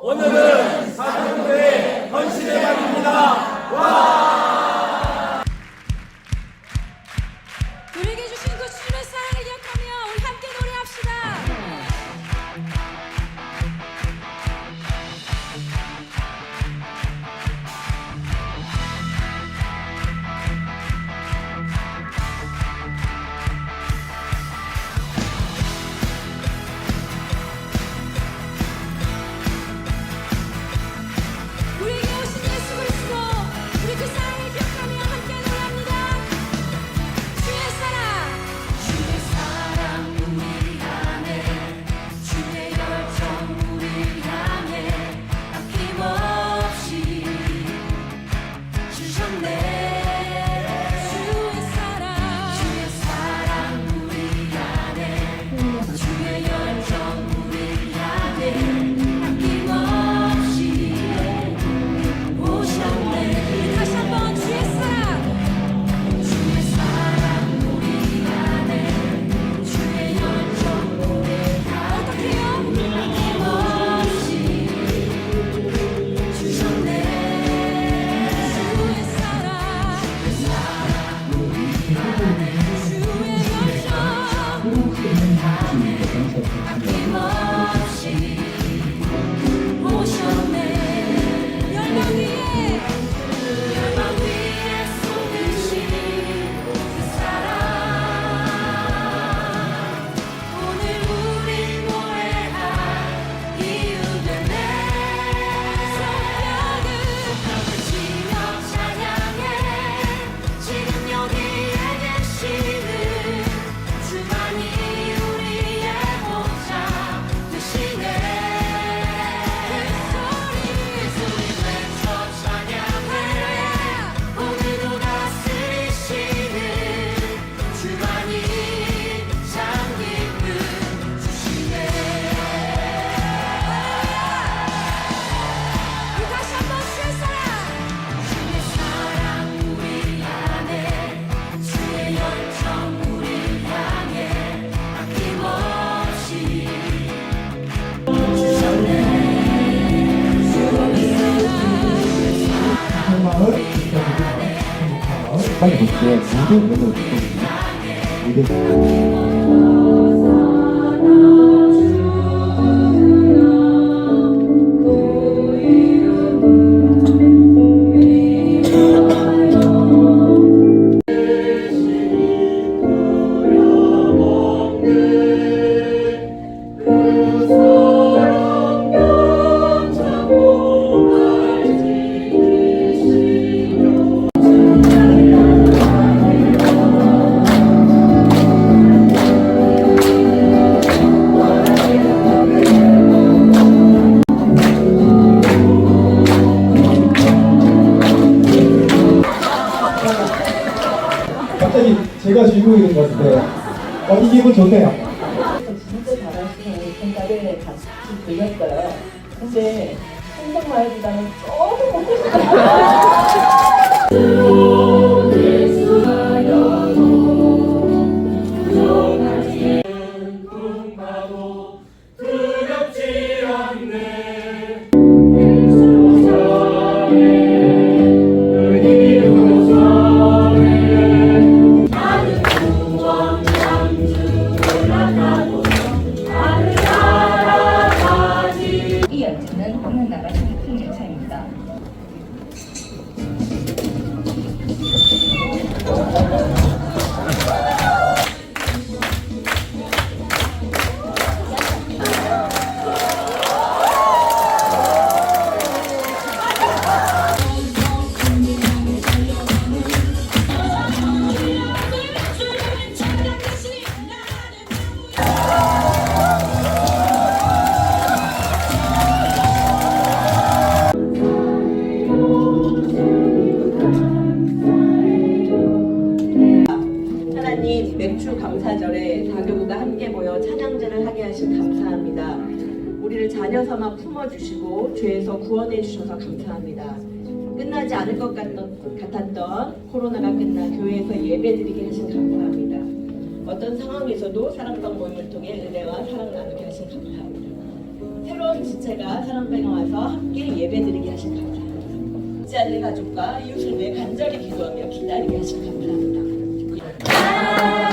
오늘은 사정교회 헌신의 날입니다. 빨리 볼게요. 무대 노래 무대 된것 같은데 어, 이 기분 좋네요. 진짜 잘하시는 생각을 같이 들렸어요. 근데 생각말보다는 조금 먹고 싶어요. 하나님 맥주 감사절에 다교구가 함께 모여 찬양제를 하게 하신 감사합니다. 우리를 자녀 삼아 품어주시고 죄에서 구원해 주셔서 감사합니다. 끝나지 않을 것 같던, 같았던 코로나가 끝나 교회에서 예배드리게 하신 감사합니다. 어떤 상황에서도 사랑방 모임을 통해 은혜와 사랑 나누게 하신 감사합니다. 새로운 지체가 사랑방에 와서 함께 예배드리게 하신 감사합니다. 잊지 않는 가족과 이웃을 위해 간절히 기도하며 기다리게 하신 감사합니다. Bye.